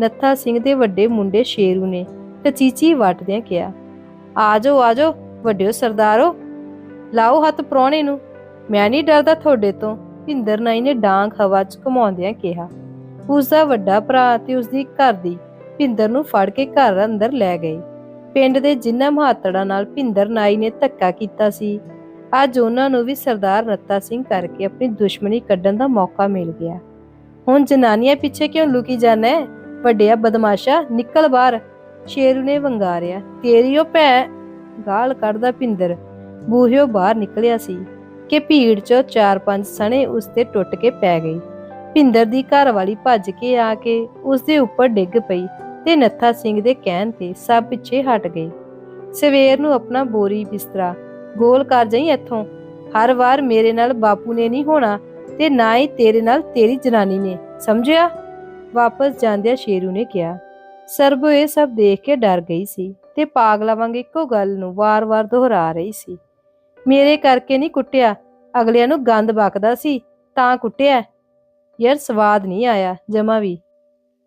ਨੱਥਾ ਸਿੰਘ ਦੇ ਵੱਡੇ ਮੁੰਡੇ ਸ਼ੇਰੂ ਨੇ ਕਚੀਚੀ ਵੱਟਦਿਆਂ ਕਿਹਾ, ਆਜੋ ਆਜੋ, ਵੱਡਿਓ ਸਰਦਾਰੋ, ਲਾਓ ਹੱਥ ਪ੍ਰਾਹੁਣੇ ਨੂੰ। ਮੈਂ ਨਹੀਂ ਡਰਦਾ ਤੁਹਾਡੇ ਤੋਂ, ਭਿੰਦਰ ਨਾਈ ਨੇ ਡਾਂਗ ਹਵਾ 'ਚ ਘੁਮਾਉਂਦਿਆਂ ਕਿਹਾ। ਉਸ ਦਾ ਵੱਡਾ ਭਰਾ ਤੇ ਉਸ ਦੀ ਘਰ ਦੀ ਭਿੰਦਰ ਨੂੰ ਫੜ ਕੇ ਘਰ ਅੰਦਰ ਲੈ ਗਏ। ਪਿੰਡ ਦੇ ਜਿਨ੍ਹਾਂ ਮਹਾਤੜਾ ਨਾਲ ਭਿੰਦਰ ਨਾਈ ਨੇ ਧੱਕਾ ਕੀਤਾ ਸੀ, ਅੱਜ ਉਹਨਾਂ ਨੂੰ ਵੀ ਸਰਦਾਰ ਰੱਤਾ ਸਿੰਘ ਕਰਕੇ ਆਪਣੀ ਦੁਸ਼ਮਣੀ ਕੱਢਣ ਦਾ ਮੌਕਾ ਮਿਲ ਗਿਆ। ਹੁਣ ਜਨਾਨੀਆਂ ਪਿੱਛੇ ਕਿਉਂ ਲੁਕੀ ਜਾਣਾ ਹੈ? ਵੱਡਿਆ ਬਦਮਾਸ਼ਾ, ਨਿਕਲ ਬਾਹਰ। ਸ਼ੇਰੂ ਨੇ ਵੰਗਾਰਿਆ, ਤੇਰੀ ਉਹ ਭੈ ਗਾਲ ਕੱਢਦਾ ਭਿੰਦਰ। ਬੂਹਿਓ ਬਾਹਰ ਨਿਕਲਿਆ ਸੀ, ਕਿ ਭੀੜ 'ਚ ਚਾਰ ਪੰਜ ਸਣੇ ਉਸ ਤੇ ਟੁੱਟ ਕੇ ਪੈ ਗਈ। ਭਿੰਦਰ ਦੀ ਘਰ ਵਾਲੀ ਭੱਜ ਕੇ ਆ ਕੇ ਉਸ ਦੇ ਉੱਪਰ ਡਿੱਗ ਪਈ ਤੇ ਨੱਥਾ ਸਿੰਘ ਦੇ ਕਹਿਣ ਤੇ ਸਭ ਪਿੱਛੇ ਹਟ ਗਏ। ਸਵੇਰ ਨੂੰ ਆਪਣਾ ਬੋਰੀ ਬਿਸਤਰਾ, ਗੋਲ ਕਰ ਜਾਈ ਇੱਥੋਂ। ਹਰ ਵਾਰ ਮੇਰੇ ਨਾਲ ਬਾਪੂ ਨੇ ਨਹੀਂ ਹੋਣਾ ਤੇ ਨਾ ਹੀ ਤੇਰੇ ਨਾਲ ਤੇਰੀ ਜਨਾਨੀ ਨੇ, ਸਮਝਿਆ? ਵਾਪਸ ਜਾਂਦਿਆਂ ਸ਼ੇਰੂ ਨੇ ਕਿਹਾ, ਸਰਬੋ, ਇਹ ਸਭ ਦੇਖ ਕੇ ਡਰ ਗਈ ਸੀ ਤੇ ਪਾਗਲਾ ਵਾਂਗ ਇੱਕੋ ਗੱਲ ਨੂੰ ਵਾਰ-ਵਾਰ ਦੁਹਰਾ ਰਹੀ ਸੀ। ਮੇਰੇ ਕਰਕੇ ਨਹੀਂ ਕੁੱਟਿਆ, ਅਗਲਿਆਂ ਨੂੰ ਗੰਦ ਬਕਦਾ ਸੀ, ਤਾਂ ਕੁੱਟਿਆ। ਯਾਰ, ਸਵਾਦ ਨਹੀਂ ਆਇਆ, ਜਮਾ ਵੀ।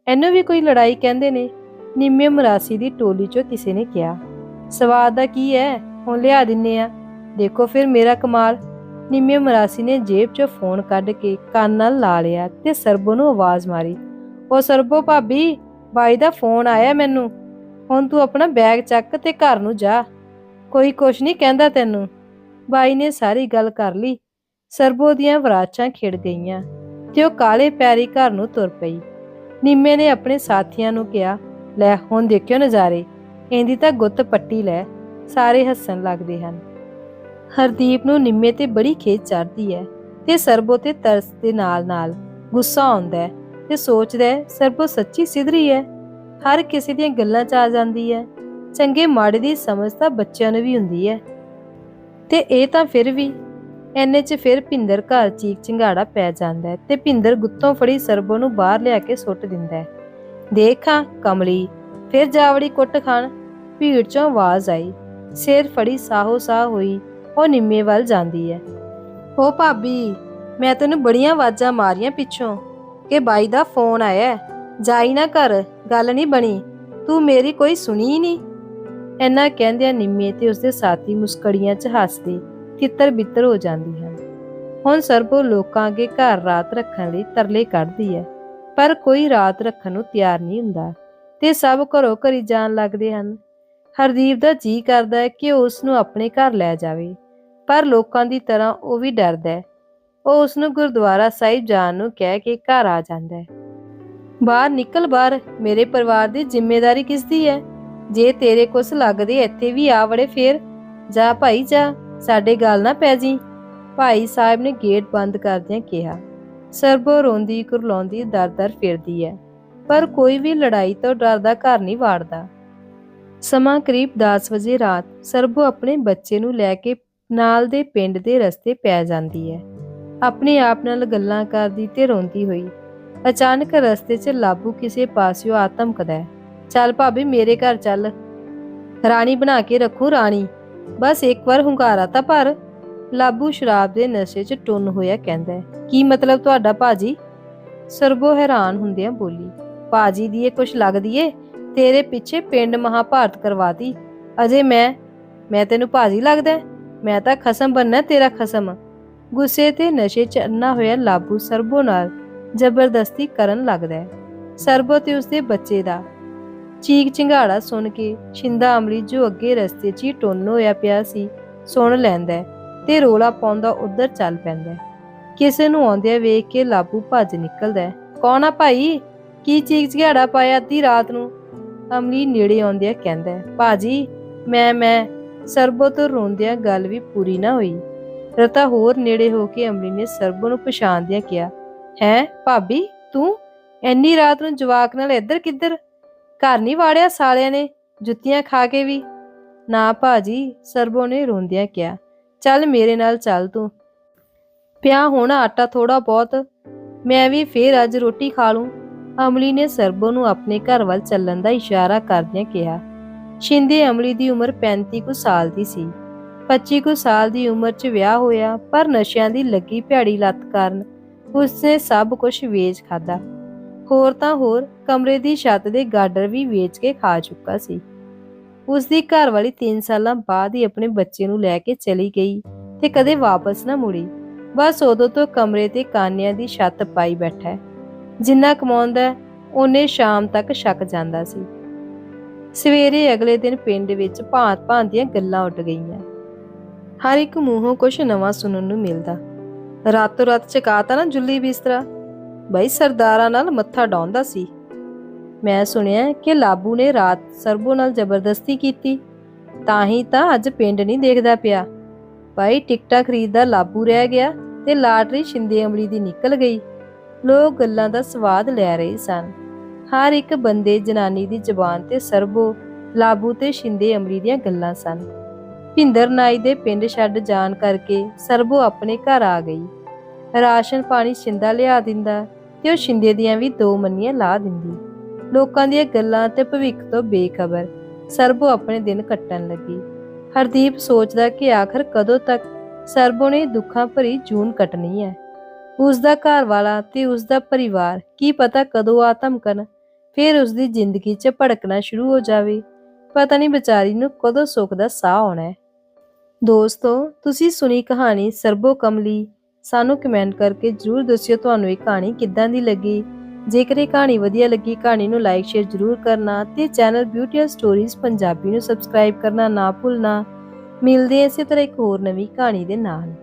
ਇਹਨੂੰ ਵੀ ਕੋਈ ਲੜਾਈ ਕਹਿੰਦੇ ਨੇ? ਨਿੰਮੇ ਮਰਾਸੀ ਦੀ ਟੋਲੀ ਚੋਂ ਕਿਸੇ ਨੇ ਕਿਹਾ, ਸਵਾਦ ਦਾ ਕੀ ਹੈ ਹੁਣ ਲਿਆ ਦਿੰਨੇ ਆ। ਦੇਖੋ ਫਿਰ ਮੇਰਾ ਕਮਾਲ। ਨਿੰਮੇ ਮਰਾਸੀ ਨੇ ਜੇਬ 'ਚੋਂ ਫੋਨ ਕੱਢ ਕੇ ਕੰਨ ਨਾਲ ਲਾ ਲਿਆ ਤੇ ਸਰਬੋ ਨੂੰ ਆਵਾਜ਼ ਮਾਰੀ ਉਹ ਸਰਬੋ ਭਾਬੀ, ਬਾਈ ਦਾ ਫੋਨ ਆਇਆ ਮੈਨੂੰ। ਹੁਣ ਤੂੰ ਆਪਣਾ ਬੈਗ ਚੱਕ ਤੇ ਘਰ ਨੂੰ ਜਾ। ਕੋਈ ਕੁਛ ਨਹੀਂ ਕਹਿੰਦਾ ਤੈਨੂੰ। ਬਾਈ ਨੇ ਸਾਰੀ ਗੱਲ ਕਰ ਲਈ। ਸਰਬੋ ਦੀਆਂ ਵਰਾਚਾਂ ਖਿੜ ਗਈਆਂ ਤੇ ਉਹ ਕਾਲੇ ਪੈਰੀ ਘਰ ਨੂੰ ਤੁਰ ਪਈ। ਨਿੰਮੇ ਨੇ ਆਪਣੇ ਸਾਥੀਆਂ ਨੂੰ ਕਿਹਾ, ਲੈ, ਹੁਣ ਦੇਖਿਓ ਨਜ਼ਾਰੇ। ਇਹਦੀ ਤਾਂ ਗੁੱਤ ਪੱਟੀ ਲੈ। ਸਾਰੇ ਹੱਸਣ ਲੱਗਦੇ ਹਨ। ਹਰਦੀਪ ਨੂੰ ਨਿੰਮੇ ਤੇ ਬੜੀ ਖੇਚ ਚੜਦੀ ਹੈ ਤੇ ਸਰਬੋ ਤੇ ਤਰਸ ਦੇ ਨਾਲ-ਨਾਲ ਗੁੱਸਾ ਆਉਂਦਾ ਹੈ। ਤੇ ਸੋਚਦਾ ਹੈ ਸਰਬੋ ਸੱਚੀ ਸਿਧਰੀ ਹੈ। ਹਰ ਕਿਸੇ ਦੀਆਂ ਗੱਲਾਂ 'ਚ ਆ ਜਾਂਦੀ ਹੈ। ਚੰਗੇ ਮਾੜੇ ਦੀ ਸਮਝ ਤਾਂ ਬੱਚਿਆਂ ਨੂੰ ਵੀ ਹੁੰਦੀ ਹੈ। ਤੇ ਇਹ ਤਾਂ ਫਿਰ ਵੀ ਐਨੇ 'ਚ ਫਿਰ ਭਿੰਦਰ ਘਰ ਚੀਕ ਚਿੰਗਾੜਾ ਪੈ ਜਾਂਦਾ ਹੈ ਤੇ ਭਿੰਦਰ ਗੁੱਤੋਂ ਫੜੀ ਸਰਬੋ ਨੂੰ ਬਾਹਰ ਲਿਆ ਕੇ ਸੁੱਟ ਦਿੰਦਾ ਹੈ। ਦੇਖਾਂ ਕਮਲੀ, ਫਿਰ ਜਾਵੜੀ ਕੁੱਟ ਖਾਣ। ਭੀੜ 'ਚੋਂ ਆਵਾਜ਼ ਆਈ। ਸਿਰ ਫੜੀ ਸਾਹੋ ਸਾਹ ਹੋਈ। ਉਹ ਨਿੰਮੇ ਵੱਲ ਜਾਂਦੀ ਹੈ। ਓ ਭਾਬੀ, ਮੈਂ ਤੈਨੂੰ ਬੜੀਆਂ ਆਵਾਜ਼ਾਂ ਮਾਰੀਆਂ ਪਿੱਛੋਂ। ਕਿ ਬਾਈ ਦਾ ਫੋਨ ਆਇਆ ਜਾਈ ਨਾ ਕਰ, ਗੱਲ ਨਹੀਂ ਬਣੀ। ਤੂੰ ਮੇਰੀ ਕੋਈ ਸੁਣੀ ਹੀ ਨਹੀਂ। ਐਨਾ ਕਹਿੰਦਿਆਂ ਨਿੰਮੇ ਤੇ ਉਸਦੇ ਸਾਥੀ ਮੁਸਕੜੀਆਂ 'ਚ ਹੱਸਦੇ ਤਿੱਤਰ ਬਿੱਤਰ ਹੋ ਜਾਂਦੀ ਹਨ। ਹੁਣ ਸਰਬੋ ਲੋਕਾਂ ਅੱਗੇ ਘਰ ਰਾਤ ਰੱਖਣ ਲਈ ਤਰਲੇ ਕੱਢਦੀ ਹੈ, ਪਰ ਕੋਈ ਰਾਤ ਰੱਖਣ ਨੂੰ ਤਿਆਰ ਨਹੀਂ ਹੁੰਦਾ ਤੇ ਸਭ ਘਰੋਂ ਘਰੀ ਜਾਣ ਲੱਗਦੇ ਹਨ। ਹਰਦੀਪ ਦਾ ਜੀ ਕਰਦਾ ਹੈ ਕਿ ਉਸ ਨੂੰ ਆਪਣੇ ਘਰ ਲੈ ਜਾਵੇ, ਪਰ ਲੋਕਾਂ ਦੀ ਤਰ੍ਹਾਂ ਉਹ ਵੀ ਡਰਦਾ ਹੈ। ਉਹ ਉਸ ਨੂੰ ਗੁਰਦੁਆਰਾ ਸਾਹਿਬ ਜਾਣ ਨੂੰ ਕਹਿ ਕੇ ਘਰ ਆ ਜਾਂਦਾ ਹੈ। ਬਾਹਰ ਨਿਕਲ ਬਾਹਰ, ਮੇਰੇ ਪਰਿਵਾਰ ਦੀ ਜ਼ਿੰਮੇਵਾਰੀ ਕਿਸ ਦੀ ਹੈ? ਜੇ ਤੇਰੇ ਕੁਛ ਲੱਗਦੇ ਇੱਥੇ ਵੀ ਆ ਵੜੇ ਫੇਰ, ਜਾ ਭਾਈ ਜਾ, ਸਾਡੇ ਗੱਲ ਨਾ ਪੈ ਜੀ। ਭਾਈ ਸਾਹਿਬ ਨੇ ਗੇਟ ਬੰਦ ਕਰਦਿਆਂ ਕਿਹਾ, ਸਰਬੋ ਰੋਂਦੀ ਕੁਰਲਾਉਂਦੀ ਦਰ-ਦਰ ਫਿਰਦੀ ਹੈ, ਪਰ ਕੋਈ ਵੀ ਲੜਾਈ ਤੋਂ ਡਰਦਾ ਘਰ ਨਹੀਂ ਵਾੜਦਾ। ਸਮਾਂ ਕਰੀਬ 10 ਵਜੇ ਰਾਤ ਸਰਬੋ ਆਪਣੇ ਬੱਚੇ ਨੂੰ ਲੈ ਕੇ ਨਾਲ ਦੇ ਪਿੰਡ ਦੇ ਰਸਤੇ ਪੈ ਜਾਂਦੀ ਹੈ। ਆਪਣੇ ਆਪ ਨਾਲ ਗੱਲਾਂ ਕਰਦੀ ਤੇ ਰੋਂਦੀ ਹੋਈ। ਅਚਾਨਕ ਰਸਤੇ 'ਚ ਲਾਬੂ ਕਿਸੇ ਪਾਸਿਓਂ ਆਤਮਕਦਾ ਚੱਲ ਭਾਬੀ, ਮੇਰੇ ਘਰ ਚੱਲ। ਰਾਣੀ ਬਣਾ ਕੇ ਰੱਖੂ ਰਾਣੀ। ਬਸ ਇੱਕ ਵਾਰ ਹੁੰਗਾਰਾ ਤਾਂ ਪਰ ਲਾਬੂ ਸ਼ਰਾਬ ਦੇ ਨਸ਼ੇ 'ਚ ਟੁੰਨ ਹੋਇਆ ਕਹਿੰਦਾ, ਕੀ ਮਤਲਬ ਤੁਹਾਡਾ ਭਾਜੀ? ਸਰਬੋ ਹੈਰਾਨ ਹੁੰਦਿਆਂ ਬੋਲੀ, ਭਾਜੀ ਦੀ ਇਹ ਕੁਛ ਲੱਗਦੀ ਏ? ਤੇਰੇ ਪਿੱਛੇ ਪਿੰਡ ਮਹਾਭਾਰਤ ਕਰਵਾਤੀ। ਅਜੇ ਮੈਂ ਮੈਂ ਤੈਨੂੰ ਭਾਜੀ ਲੱਗਦਾ। ਮੈਂ ਤਾਂ ਖਸਮ ਬੰਨਾ ਤੇਰਾ ਖਸਮ। ਗੁੱਸੇ ਤੇ ਨਸ਼ੇ 'ਚ ਅੰਨਾ ਹੋਇਆ ਲਾਬੂ ਸਰਬੋ ਨਾਲ ਜ਼ਬਰਦਸਤੀ ਕਰਨ ਲੱਗਦਾ ਹੈ। ਸਰਬੋ ਤੇ ਉਸਦੇ ਬੱਚੇ ਦਾ ਚੀਕ ਚਿੰਗਾੜਾ ਸੁਣ ਕੇ ਛਿੰਦਾ ਅਮਲੀ ਜੋ ਅੱਗੇ ਰਸਤੇ 'ਚ ਹੀ ਟੁੰਨ ਹੋਇਆ ਪਿਆ ਸੀ, ਸੁਣ ਲੈਂਦਾ ਤੇ ਰੋਲਾ ਪਾਉਂਦਾ ਉਧਰ ਚੱਲ ਪੈਂਦਾ ਕਿਸੇ ਨੂੰ ਆਉਂਦਿਆਂ ਵੇਖ ਕੇ ਲਾਬੂ ਭੱਜ ਨਿਕਲਦਾ ਹੈ। ਕੌਣ ਆ ਭਾਈ? ਕੀ ਚੀਕ ਚਿਹਾੜਾ ਪਾਇਆ ਅੱਧੀ ਰਾਤ ਨੂੰ? ਅਮਲੀ ਨੇੜੇ ਆਉਂਦਿਆਂ ਕਹਿੰਦਾ ਭਾਜੀ, ਮੈਂ ਮੈਂ। ਸਰਬੋ ਤੋਂ ਰੋਂਦਿਆਂ ਗੱਲ ਵੀ ਪੂਰੀ ਨਾ ਹੋਈ। ਰਤਾ ਹੋਰ ਨੇੜੇ ਹੋ ਕੇ ਅਮਲੀ ਨੇ ਸਰਬੋ ਨੂੰ ਪਛਾਣਦਿਆਂ ਕਿਹਾ, ਹੈ, ਭਾਬੀ, ਤੂੰ? ਐਨੀ ਰਾਤ ਨੂੰ ਜਵਾਕ ਨਾਲ ਇੱਧਰ ਕਿੱਧਰ? ਘਰ ਨਹੀਂ ਵਾੜਿਆ ਸਾਲਿਆਂ ਨੇ ਜੁੱਤੀਆਂ ਖਾ ਕੇ ਵੀ? ਨਾ ਭਾਜੀ, ਸਰਬੋ ਨੇ ਰੋਂਦਿਆਂ ਕਿਹਾ, ਚੱਲ ਮੇਰੇ ਨਾਲ ਚੱਲ ਤੂੰ। ਪਿਆ ਹੁਣ ਆਟਾ ਥੋੜਾ ਬਹੁਤ, ਮੈਂ ਵੀ ਫੇਰ ਅੱਜ ਰੋਟੀ ਖਾ ਲੂੰ। ਅਮਲੀ ਨੇ ਸਰਬੋ ਨੂੰ ਆਪਣੇ ਘਰ ਵੱਲ ਚੱਲਣ ਦਾ ਇਸ਼ਾਰਾ ਕਰਦਿਆਂ ਕਿਹਾ। ਸ਼ਿੰਦੇ ਅਮਲੀ ਦੀ ਉਮਰ 35 ਕੁ ਸਾਲ ਦੀ ਸੀ। 25 ਕੁ ਸਾਲ ਦੀ ਉਮਰ 'ਚ ਵਿਆਹ ਹੋਇਆ, ਪਰ ਨਸ਼ਿਆਂ ਦੀ ਲੱਗੀ ਭਿਆੜੀ ਲੱਤ ਕਾਰਨ ਉਸਨੇ ਸਭ ਕੁਝ ਵੇਚ ਖਾਦਾ ਹੋਰ ਤਾਂ ਹੋਰ, ਕਮਰੇ ਦੀ ਛੱਤ ਦੇ ਗਾਡਰ ਵੀ ਵੇਚ ਕੇ ਖਾ ਚੁੱਕਾ ਸੀ। ਉਸ ਦੀ ਘਰ ਵਾਲੀ 3 ਸਾਲਾਂ ਬਾਅਦ ਹੀ ਆਪਣੇ ਬੱਚੇ ਨੂੰ ਲੈ ਕੇ ਚਲੀ ਗਈ ਤੇ ਕਦੇ ਵਾਪਸ ਨਾ ਮੁੜੀ। ਬਸ ਉਦੋਂ ਤੋਂ ਕਮਰੇ ਤੇ ਕਾਨਿਆਂ ਦੀ ਛੱਤ ਪਾਈ ਬੈਠਾ ਹੈ। ਜਿੰਨਾ ਕਮਾਉਂਦਾ ਉਹਨੇ ਸ਼ਾਮ ਤੱਕ ਛੱਕ ਜਾਂਦਾ ਸੀ। ਸਵੇਰੇ ਅਗਲੇ ਦਿਨ ਪਿੰਡ ਵਿੱਚ ਭਾਂਤ-ਭਾਂਤ ਦੀਆਂ ਗੱਲਾਂ ਉੱਡ ਗਈਆਂ। ਹਰ ਇੱਕ ਮੂੰਹੋਂ ਕੁਝ ਨਵਾਂ ਸੁਣਨ ਨੂੰ ਮਿਲਦਾ। ਰਾਤੋਂ ਰਾਤ ਚਕਾਤਾ ਨਾ ਜੁੱਲੀ ਬਿਸਤਰਾ। ਬਈ ਸਰਦਾਰਾਂ ਨਾਲ ਮੱਥਾ ਡਾਉਂਦਾ ਸੀ। ਮੈਂ ਸੁਣਿਆ ਕਿ ਲਾਬੂ ਨੇ ਰਾਤ ਸਰਬੋ ਨਾਲ ਜ਼ਬਰਦਸਤੀ ਕੀਤੀ। ਤਾਂ ਹੀ ਤਾਂ ਅੱਜ ਪਿੰਡ ਨਹੀਂ ਦੇਖਦਾ ਪਿਆ। ਭਾਈ ਟਿਕਟਾਂ ਖਰੀਦਦਾ ਲਾਬੂ ਰਹਿ ਗਿਆ ਤੇ ਲਾਟਰੀ ਸ਼ਿੰਦੇ ਅਮਲੀ ਦੀ ਨਿਕਲ ਗਈ। ਲੋਕ ਗੱਲਾਂ ਦਾ ਸਵਾਦ ਲੈ ਰਹੇ ਸਨ। ਹਰ ਇੱਕ ਬੰਦੇ ਜਨਾਨੀ ਦੀ ਜ਼ੁਬਾਨ ਤੇ ਸਰਬੋ, ਲਾਬੂ ਤੇ ਸ਼ਿੰਦੇ ਅਮਲੀ ਦੀਆਂ ਗੱਲਾਂ ਸਨ। ਭਿੰਦਰ ਨਾਈ ਦੇ ਪਿੰਡ ਛੱਡ ਜਾਣ ਕਰਕੇ ਸਰਬੋ ਆਪਣੇ ਘਰ ਆ ਗਈ। ਰਾਸ਼ਨ ਪਾਣੀ ਛਿੰਦਾ ਲਿਆ ਦਿੰਦਾ ਤੇ ਉਹ ਛਿੰਦੇ ਦੀਆਂ ਵੀ ਦੋ ਮੰਨੀਆਂ ਲਾ ਦਿੰਦੀ। ਲੋਕਾਂ ਦੀਆਂ ਗੱਲਾਂ ਤੇ ਭਵਿੱਖ ਤੋਂ ਬੇਖਬਰ ਸਰਬੋ ਆਪਣੇ ਦਿਨ ਕੱਟਣ ਲੱਗੀ। ਹਰਦੀਪ ਸੋਚਦਾ ਕਿ ਆਖਰ ਕਦੋਂ ਤੱਕ ਸਰਬੋ ਨੇ ਦੁੱਖਾਂ ਭਰੀ ਜੂਨ ਕੱਟਣੀ ਹੈ। ਉਸ ਦਾ ਘਰ ਵਾਲਾ ਤੇ ਉਸ ਦਾ ਪਰਿਵਾਰ ਕੀ ਪਤਾ ਕਦੋਂ ਆ ਧਮਕਣ, ਫਿਰ ਉਸ ਦੀ ਜ਼ਿੰਦਗੀ 'ਚ ਭੜਕਣਾ ਸ਼ੁਰੂ ਹੋ ਜਾਵੇ। ਪਤਾ ਨਹੀਂ ਵਿਚਾਰੀ ਨੂੰ ਕਦੋਂ ਸੁੱਖ ਦਾ ਸਾਹ ਆਉਣਾ ਹੈ। ਦੋਸਤੋ, ਤੁਸੀਂ ਸੁਣੀ ਕਹਾਣੀ ਸਰਬੋ ਕਮਲੀ। ਸਾਨੂੰ ਕਮੈਂਟ ਕਰਕੇ ਜਰੂਰ ਦੱਸਿਓ ਤੁਹਾਨੂੰ ਇਹ ਕਹਾਣੀ ਕਿੱਦਾਂ ਦੀ ਲੱਗੀ। ਜੇਕਰ ਇਹ ਕਹਾਣੀ ਵਧੀਆ ਲੱਗੀ, ਕਹਾਣੀ ਨੂੰ ਲਾਈਕ ਸ਼ੇਅਰ ਜਰੂਰ ਕਰਨਾ ਤੇ ਚੈਨਲ ਬਿਊਟੀ ਸਟੋਰੀਜ਼ ਪੰਜਾਬੀ ਨੂੰ ਸਬਸਕ੍ਰਾਈਬ ਕਰਨਾ ਨਾ ਭੁੱਲਣਾ। ਮਿਲਦੇ ਇਸੇ ਤਰ੍ਹਾਂ ਇੱਕ ਹੋਰ ਨਵੀਂ ਕਹਾਣੀ ਦੇ ਨਾਲ।